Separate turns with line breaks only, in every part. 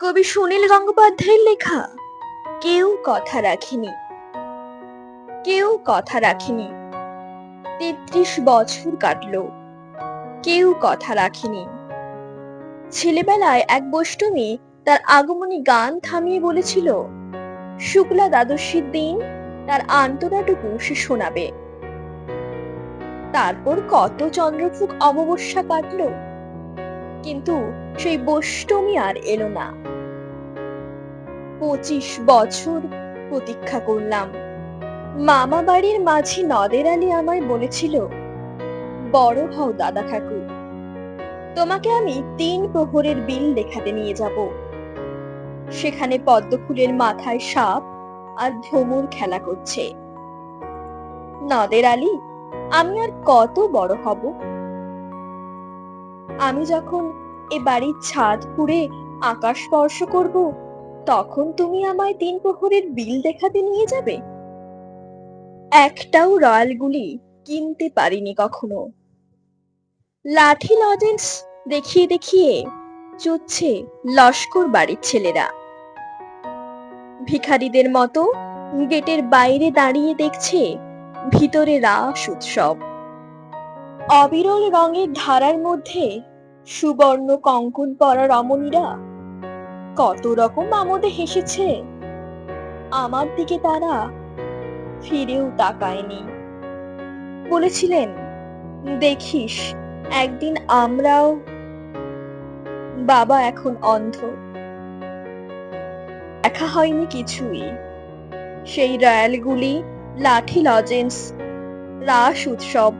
কবি সুনীল গঙ্গোপাধ্যায়ের লেখা, কেউ কথা রাখেনি, কেউ কথা রাখেনি, তেত্রিশ বছর কাটলো, কেউ কথা রাখেনি। ছেলেবেলায় এক বৈষ্ণবী তার আগমনী গান থামিয়ে বলেছিল, শুক্লা দ্বাদশীর দিন তার আন্তরাটুকু সে শোনাবে। তারপর কত চন্দ্রফুক অমাবস্যা কাটলো, কিন্তু সেই বৈষ্টমী আর এলো না। পঁচিশ বছর প্রতীক্ষা করলাম। মামা বাড়ির মাঝি নদের আলী আমায় বলেছিল, বড় হও দাদা ঠাকুর, তোমাকে আমি তিন প্রহরের বিল দেখাতে নিয়ে যাব। সেখানে পদ্ম ফুলের মাথায় সাপ আর ভ্রমর খেলা করছে। নদের আলী, আমি আর কত বড় হব? আমি যখন এ বাড়ির ছাদ পুড়ে আকাশ স্পর্শ করব তখন তুমি আমায় তিন প্রহরের বিল দেখাতে নিয়ে যাবে? একটাও রয়্যাল গুলি কিনতে পারিনি কখনো। লাঠি লজেন্স দেখিয়ে দেখিয়ে চুচ্ছে লস্কর বাড়ির ছেলেরা। ভিখারিদের মতো গেটের বাইরে দাঁড়িয়ে দেখছে ভিতরে রাস উৎসব। অবিরল রঙের ধারার মধ্যে সুবর্ণ কঙ্কন পরা রমণীরা কত রকম আমোদে হেসেছে। আমার দিকে তারা ফিরেও তাকায়নি। বলেছিলেন, দেখিস, একদিন আমরাও বাবা এখন অন্ধ। দেখা হয়নি কিছুই। সেই রয়্যালগুলি লাঠি লজেন্স, রাস উৎসব,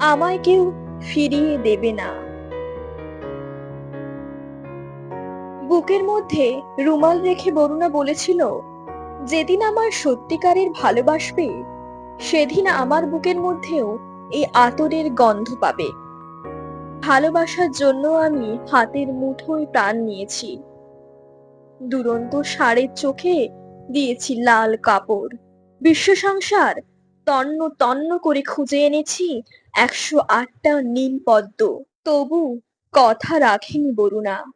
আমায় কেউ ফিরিয়ে দেবে না। বুকের মধ্যে রুমাল রেখে বরুণা বলেছিল, যেদিন আমার সত্যিকারের ভালোবাসবে, সেদিন আমার বুকের মধ্যেও এই আতরের গন্ধ পাবে। ভালোবাসার জন্য আমি হাতের মুঠোয় প্রাণ নিয়েছি। দুরন্ত ষাঁড়ের চোখে দিয়েছি লাল কাপড়। বিশ্ব সংসার তন্ন তন্ন করে খুঁজে এনেছি একশো আটটা নীল পদ্ম। তবু কথা রাখেনি বরুণা।